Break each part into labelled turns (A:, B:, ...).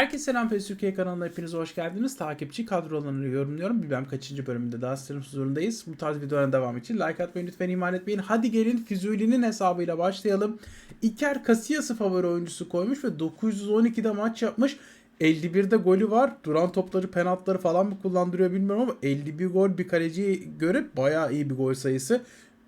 A: Herkese selam PES Türkiye kanalına hepiniz hoş geldiniz. Takipçi kadrolarını yorumluyorum. Bilmem kaçıncı bölümünde daha sizlerin huzurundayız. Bu tarz videoların devamı için like atmayı lütfen ihmal etmeyin. Hadi gelin Füzuli'nin hesabıyla başlayalım. Iker Casillas'ı favori oyuncusu koymuş ve 912'de maç yapmış. 51'de golü var. Duran topları, penaltıları falan mı kullandırıyor bilmiyorum ama 51 gol bir kaleciye göre bayağı iyi bir gol sayısı.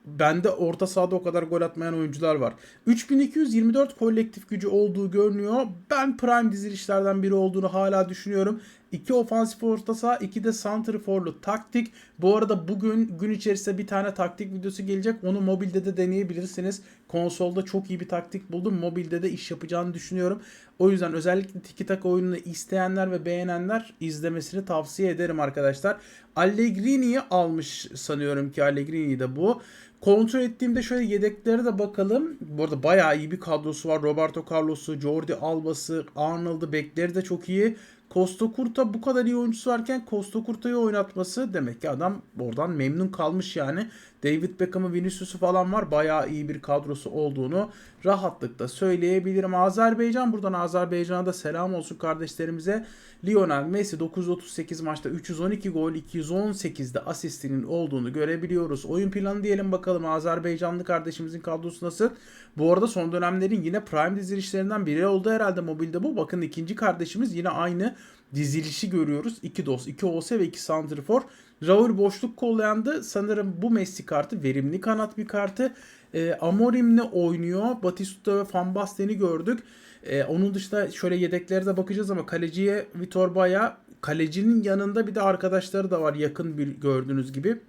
A: Bende orta sahada o kadar gol atmayan oyuncular var. 3224 kolektif gücü olduğu görünüyor. Ben prime dizilişlerden biri olduğunu hala düşünüyorum. 2 ofansif orta saha, 2 de santriforlu taktik. Bu arada bugün gün içerisinde bir tane taktik videosu gelecek. Onu mobilde de deneyebilirsiniz. Konsolda çok iyi bir taktik buldum. Mobilde de iş yapacağını düşünüyorum. O yüzden özellikle tiki taka oyununu isteyenler ve beğenenler izlemesini tavsiye ederim arkadaşlar. Allegri'yi almış sanıyorum ki Allegri'yi de bu. Kontrol ettiğimde şöyle yedeklere de bakalım. Bu arada bayağı iyi bir kadrosu var. Roberto Carlos'u, Jordi Alba'sı, Arnold'u, bekleri de çok iyi. Costa Curta bu kadar iyi oyuncusu varken Costa Curta'yı oynatması demek ki adam oradan memnun kalmış yani. David Beckham'ı, Vinicius'u falan var. Bayağı iyi bir kadrosu olduğunu rahatlıkla söyleyebilirim. Azerbaycan buradan Azerbaycan'a da selam olsun kardeşlerimize. Lionel Messi 938 maçta 312 gol 218'de asistinin olduğunu görebiliyoruz. Oyun planı diyelim bakalım Azerbaycanlı kardeşimizin kadrosu nasıl? Bu arada son dönemlerin yine prime dizilişlerinden biri oldu herhalde mobilde bu. Bakın ikinci kardeşimiz yine aynı dizilişi görüyoruz. 2 DOS, 2 OS ve 2 Santrifor. Raul boşluk kollayandı. Sanırım bu Messi kartı verimli kanat bir kartı. E, Amorim'le oynuyor. Batistuta ve Van Basten'i gördük. E, onun dışında şöyle yedeklere de bakacağız ama kaleciye Vitor Baya kalecinin yanında bir de arkadaşları da var yakın bir gördüğünüz gibi.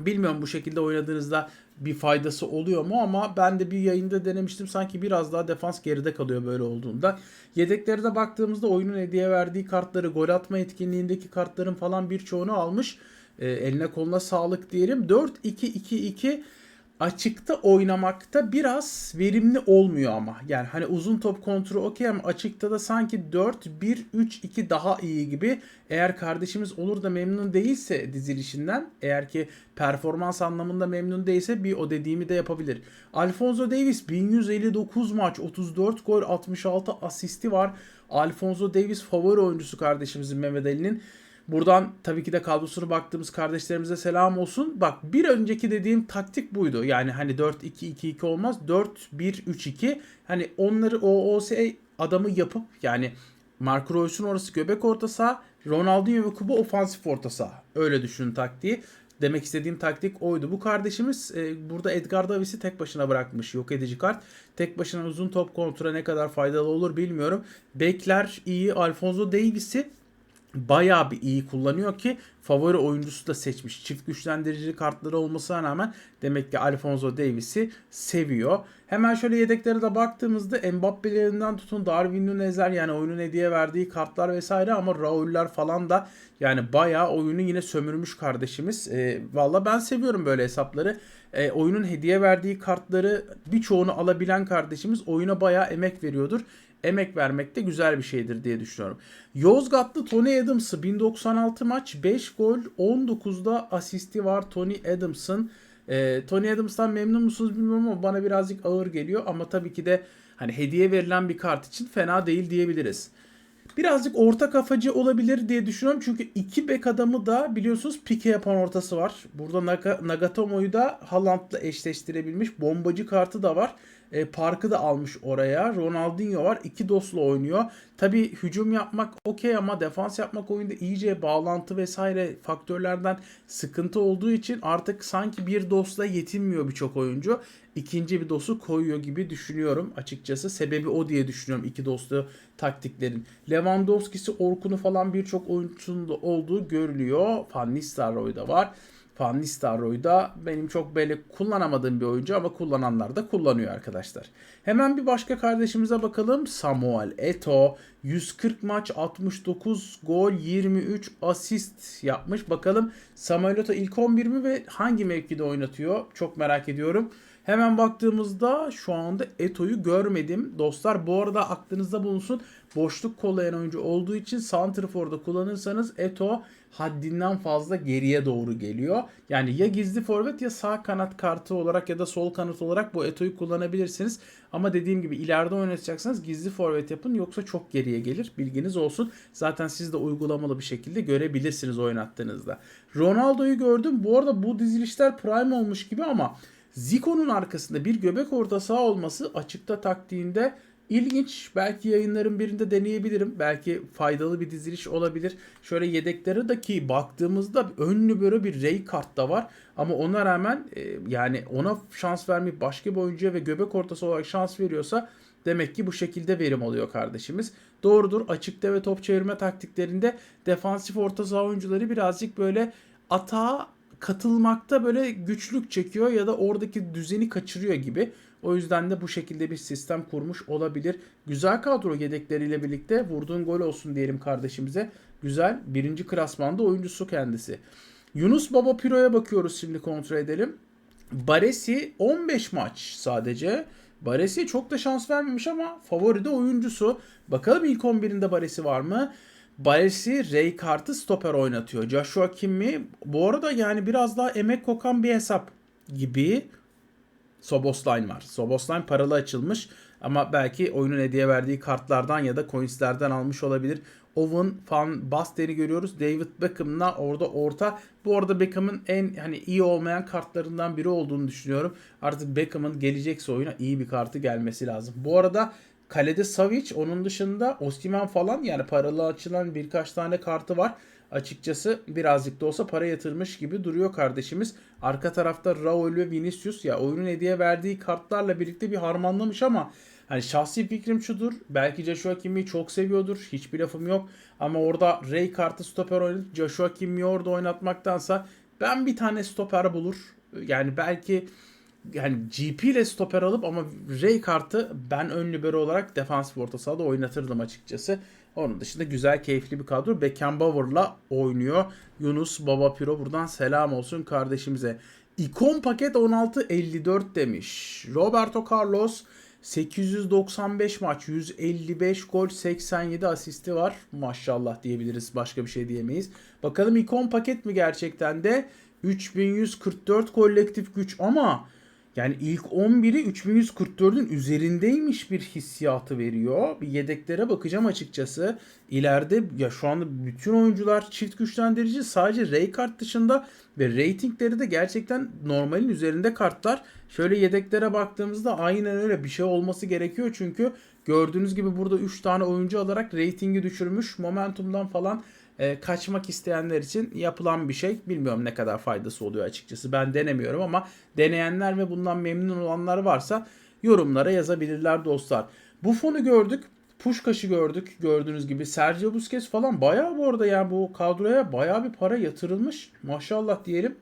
A: Bilmiyorum bu şekilde oynadığınızda bir faydası oluyor mu ama ben de bir yayında denemiştim. Sanki biraz daha defans geride kalıyor böyle olduğunda. Yedeklere de baktığımızda oyunun hediye verdiği kartları, gol atma etkinliğindeki kartların falan birçoğunu almış. E, eline koluna sağlık diyelim. 4-2-2-2 açıkta oynamakta biraz verimli olmuyor ama. Yani hani uzun top kontrolü okey ama açıkta da sanki 4-1-3-2 daha iyi gibi. Eğer kardeşimiz olur da memnun değilse dizilişinden, eğer ki performans anlamında memnun değilse bir o dediğimi de yapabilir. Alfonso Davis 1159 maç, 34 gol, 66 asisti var. Alfonso Davis favori oyuncusu kardeşimizin Mehmet Ali'nin. Buradan tabii ki de kadrosuna baktığımız kardeşlerimize selam olsun. Bak bir önceki dediğim taktik buydu. Yani hani 4-2-2-2 olmaz. 4-1-3-2. Hani onları OOS adamı yapıp yani Marco Reus'un orası göbek orta saha. Ronaldinho ve Kubo ofansif orta saha. Öyle düşünün taktiği. Demek istediğim taktik oydu. Bu kardeşimiz e, burada Edgar Davis'i tek başına bırakmış. Yok edici kart. Tek başına uzun top kontrole ne kadar faydalı olur bilmiyorum. Bekler iyi. Alfonso Davis'i bayağı bir iyi kullanıyor ki favori oyuncusu da seçmiş. Çift güçlendirici kartları olmasına rağmen demek ki Alfonso Davis'i seviyor. Hemen şöyle yedeklere de baktığımızda Mbappe'lerinden tutun Darwin Nunez'ler yani oyunun hediye verdiği kartlar vesaire ama Raul'ler falan da yani bayağı oyunu yine sömürmüş kardeşimiz. E, Valla ben seviyorum böyle hesapları. E, oyunun hediye verdiği kartları birçoğunu alabilen kardeşimiz oyuna bayağı emek veriyordur emek vermek de güzel bir şeydir diye düşünüyorum. Yozgatlı Tony Adams'ı 1096 maç 5 gol 19'da asisti var Tony Adams'ın. Ee, Tony Adams'tan memnun musunuz bilmiyorum ama bana birazcık ağır geliyor ama tabii ki de hani hediye verilen bir kart için fena değil diyebiliriz. Birazcık orta kafacı olabilir diye düşünüyorum. Çünkü iki bek adamı da biliyorsunuz pike yapan ortası var. Burada Nagatomo'yu da Haaland'la eşleştirebilmiş. Bombacı kartı da var. E, parkı da almış oraya. Ronaldinho var. İki dostla oynuyor. Tabi hücum yapmak okey ama defans yapmak oyunda iyice bağlantı vesaire faktörlerden sıkıntı olduğu için artık sanki bir dostla yetinmiyor birçok oyuncu. İkinci bir dostu koyuyor gibi düşünüyorum açıkçası. Sebebi o diye düşünüyorum iki dostlu taktiklerin. Lewandowski'si, Orkun'u falan birçok oyuncunun da olduğu görülüyor. Van Nistelrooy da var. Van Nistelrooy da benim çok böyle kullanamadığım bir oyuncu ama kullananlar da kullanıyor arkadaşlar. Hemen bir başka kardeşimize bakalım. Samuel Eto 140 maç 69 gol 23 asist yapmış. Bakalım Samuel Eto ilk 11 mi ve hangi mevkide oynatıyor? Çok merak ediyorum. Hemen baktığımızda şu anda Eto'yu görmedim. Dostlar bu arada aklınızda bulunsun. Boşluk kollayan oyuncu olduğu için Santrfor'da kullanırsanız Eto haddinden fazla geriye doğru geliyor. Yani ya gizli forvet ya sağ kanat kartı olarak ya da sol kanat olarak bu Eto'yu kullanabilirsiniz. Ama dediğim gibi ileride oynatacaksanız gizli forvet yapın yoksa çok geriye gelir. Bilginiz olsun. Zaten siz de uygulamalı bir şekilde görebilirsiniz oynattığınızda. Ronaldo'yu gördüm. Bu arada bu dizilişler prime olmuş gibi ama Zico'nun arkasında bir göbek orta saha olması açıkta taktiğinde ilginç. Belki yayınların birinde deneyebilirim. Belki faydalı bir diziliş olabilir. Şöyle yedeklere de ki baktığımızda önlü böyle bir Ray kart da var. Ama ona rağmen e, yani ona şans vermeyip başka bir oyuncuya ve göbek ortası olarak şans veriyorsa Demek ki bu şekilde verim alıyor kardeşimiz. Doğrudur açıkta ve top çevirme taktiklerinde defansif orta saha oyuncuları birazcık böyle atağa katılmakta böyle güçlük çekiyor ya da oradaki düzeni kaçırıyor gibi. O yüzden de bu şekilde bir sistem kurmuş olabilir. Güzel kadro yedekleriyle birlikte vurduğun gol olsun diyelim kardeşimize. Güzel birinci klasmanda oyuncusu kendisi. Yunus Baba Piro'ya bakıyoruz şimdi kontrol edelim. Baresi 15 maç sadece. Baresi çok da şans vermemiş ama favori de oyuncusu. Bakalım ilk 11'inde Baresi var mı? Baresi Ray Kart'ı stoper oynatıyor. Joshua Kimmi bu arada yani biraz daha emek kokan bir hesap gibi. Sobosline var. Sobosline paralı açılmış ama belki oyunun hediye verdiği kartlardan ya da coinslerden almış olabilir. Owen Van Basten'i görüyoruz. David Beckham'la orada orta. Bu arada Beckham'ın en hani iyi olmayan kartlarından biri olduğunu düşünüyorum. Artık Beckham'ın gelecekse oyuna iyi bir kartı gelmesi lazım. Bu arada kalede Savic onun dışında Osimhen falan yani paralı açılan birkaç tane kartı var. Açıkçası birazcık da olsa para yatırmış gibi duruyor kardeşimiz. Arka tarafta Raul ve Vinicius ya oyunun hediye verdiği kartlarla birlikte bir harmanlamış ama Hani şahsi fikrim şudur. Belki Joshua Kimmy'yi çok seviyordur. Hiçbir lafım yok. Ama orada Ray kartı stoper oynatıp Joshua Kimmy'yi orada oynatmaktansa ben bir tane stoper bulur. Yani belki yani GP ile stoper alıp ama Ray kartı ben ön libero olarak defansif orta sahada oynatırdım açıkçası. Onun dışında güzel keyifli bir kadro. Beckenbauer'la oynuyor. Yunus Baba Piro buradan selam olsun kardeşimize. İkon paket 16.54 demiş. Roberto Carlos 895 maç, 155 gol, 87 asisti var. Maşallah diyebiliriz. Başka bir şey diyemeyiz. Bakalım ikon paket mi gerçekten de? 3144 kolektif güç ama yani ilk 11'i 3144'ün üzerindeymiş bir hissiyatı veriyor. Bir yedeklere bakacağım açıkçası. İleride ya şu anda bütün oyuncular çift güçlendirici sadece Ray kart dışında ve ratingleri de gerçekten normalin üzerinde kartlar. Şöyle yedeklere baktığımızda aynen öyle bir şey olması gerekiyor çünkü gördüğünüz gibi burada 3 tane oyuncu alarak ratingi düşürmüş. Momentumdan falan e, kaçmak isteyenler için yapılan bir şey. Bilmiyorum ne kadar faydası oluyor açıkçası. Ben denemiyorum ama deneyenler ve bundan memnun olanlar varsa yorumlara yazabilirler dostlar. Bu fonu gördük. Puşkaş'ı gördük gördüğünüz gibi. Sergio Busquets falan bayağı bu arada yani bu kadroya bayağı bir para yatırılmış. Maşallah diyelim.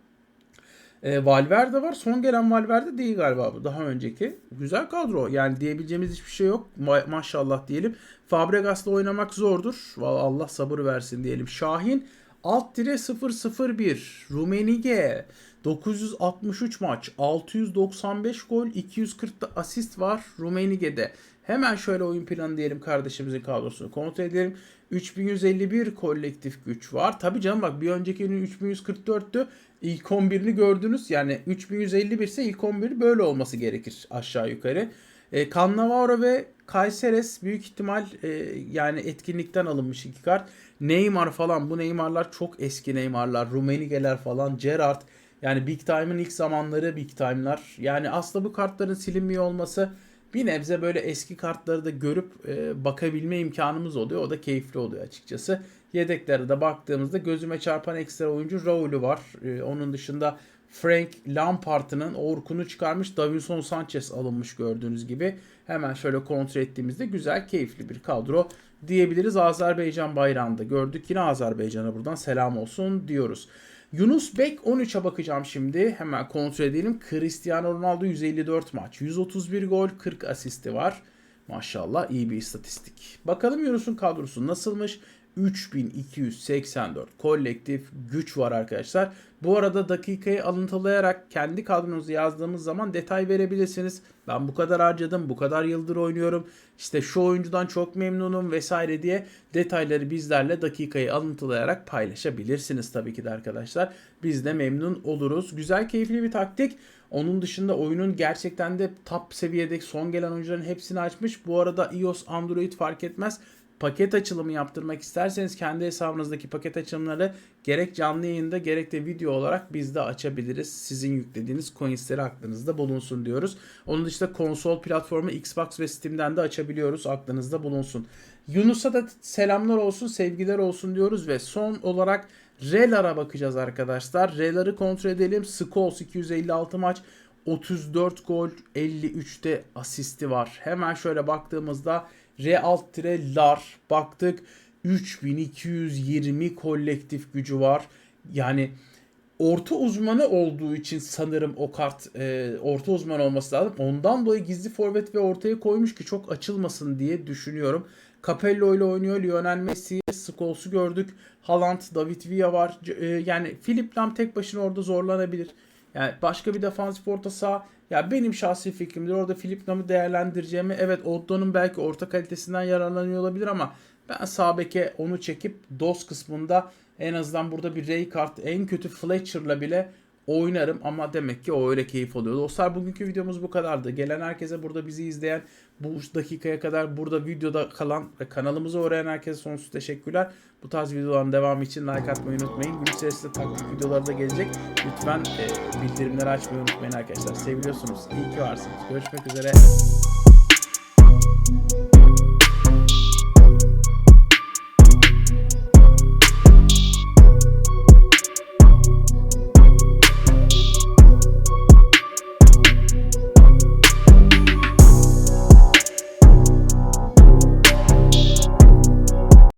A: E, Valverde var. Son gelen Valverde değil galiba bu. Daha önceki. Güzel kadro. Yani diyebileceğimiz hiçbir şey yok. Ma- maşallah diyelim. Fabregas'la oynamak zordur. Vallahi Allah sabır versin diyelim. Şahin alt dire 001. Rumenige 963 maç, 695 gol, 240 da asist var Rumenige'de. Hemen şöyle oyun planı diyelim kardeşimizin kadrosunu kontrol edelim. 3151 kolektif güç var. Tabi canım bak bir önceki günün 3144'tü. İlk 11'ini gördünüz. Yani 3151 ise ilk 11 böyle olması gerekir aşağı yukarı. E, Cannavaro ve Kayseres büyük ihtimal e, yani etkinlikten alınmış iki kart. Neymar falan bu Neymar'lar çok eski Neymar'lar. Rumenige'ler falan. Gerrard yani Big Time'ın ilk zamanları Big Time'lar. Yani aslında bu kartların silinmiyor olması bir nebze böyle eski kartları da görüp e, bakabilme imkanımız oluyor. O da keyifli oluyor açıkçası. Yedeklere de baktığımızda gözüme çarpan ekstra oyuncu Raul'ü var. E, onun dışında Frank Lampard'ın Orkun'u çıkarmış. Davinson Sanchez alınmış gördüğünüz gibi. Hemen şöyle kontrol ettiğimizde güzel, keyifli bir kadro diyebiliriz. Azerbaycan bayrağında gördük. Yine Azerbaycan'a buradan selam olsun diyoruz. Yunus Bek 13'e bakacağım şimdi. Hemen kontrol edelim. Cristiano Ronaldo 154 maç. 131 gol 40 asisti var. Maşallah iyi bir istatistik. Bakalım Yunus'un kadrosu nasılmış? 3284 kolektif güç var arkadaşlar. Bu arada dakikayı alıntılayarak kendi kadronuzu yazdığımız zaman detay verebilirsiniz. Ben bu kadar harcadım, bu kadar yıldır oynuyorum. İşte şu oyuncudan çok memnunum vesaire diye detayları bizlerle dakikayı alıntılayarak paylaşabilirsiniz tabii ki de arkadaşlar. Biz de memnun oluruz. Güzel, keyifli bir taktik. Onun dışında oyunun gerçekten de top seviyedeki son gelen oyuncuların hepsini açmış. Bu arada iOS, Android fark etmez paket açılımı yaptırmak isterseniz kendi hesabınızdaki paket açılımları gerek canlı yayında gerek de video olarak biz de açabiliriz. Sizin yüklediğiniz coinsleri aklınızda bulunsun diyoruz. Onun dışında konsol platformu Xbox ve Steam'den de açabiliyoruz. Aklınızda bulunsun. Yunus'a da selamlar olsun, sevgiler olsun diyoruz ve son olarak Relar'a bakacağız arkadaşlar. Relar'ı kontrol edelim. Scholes 256 maç 34 gol 53'te asisti var. Hemen şöyle baktığımızda R alt tire lar baktık 3220 kolektif gücü var. Yani orta uzmanı olduğu için sanırım o kart e, orta uzman olması lazım. Ondan dolayı gizli forvet ve ortaya koymuş ki çok açılmasın diye düşünüyorum. Capello ile oynuyor. Lionel Messi, Scholes'u gördük. Haaland, David Villa var. E, yani Philip Lam tek başına orada zorlanabilir. Yani başka bir defansif orta saha. Ya benim şahsi fikrimdir. Orada Philip Lam'ı değerlendireceğimi evet Otto'nun belki orta kalitesinden yararlanıyor olabilir ama ben sağ beke onu çekip DOS kısmında en azından burada bir Ray kart en kötü Fletcher'la bile oynarım ama demek ki o öyle keyif oluyor. Dostlar bugünkü videomuz bu kadardı. Gelen herkese burada bizi izleyen bu dakikaya kadar burada videoda kalan ve kanalımıza uğrayan herkese sonsuz teşekkürler. Bu tarz videoların devamı için like atmayı unutmayın. Gün içerisinde taktik videoları da gelecek. Lütfen e, bildirimleri açmayı unutmayın arkadaşlar. Seviyorsunuz. İyi ki varsınız. Görüşmek üzere.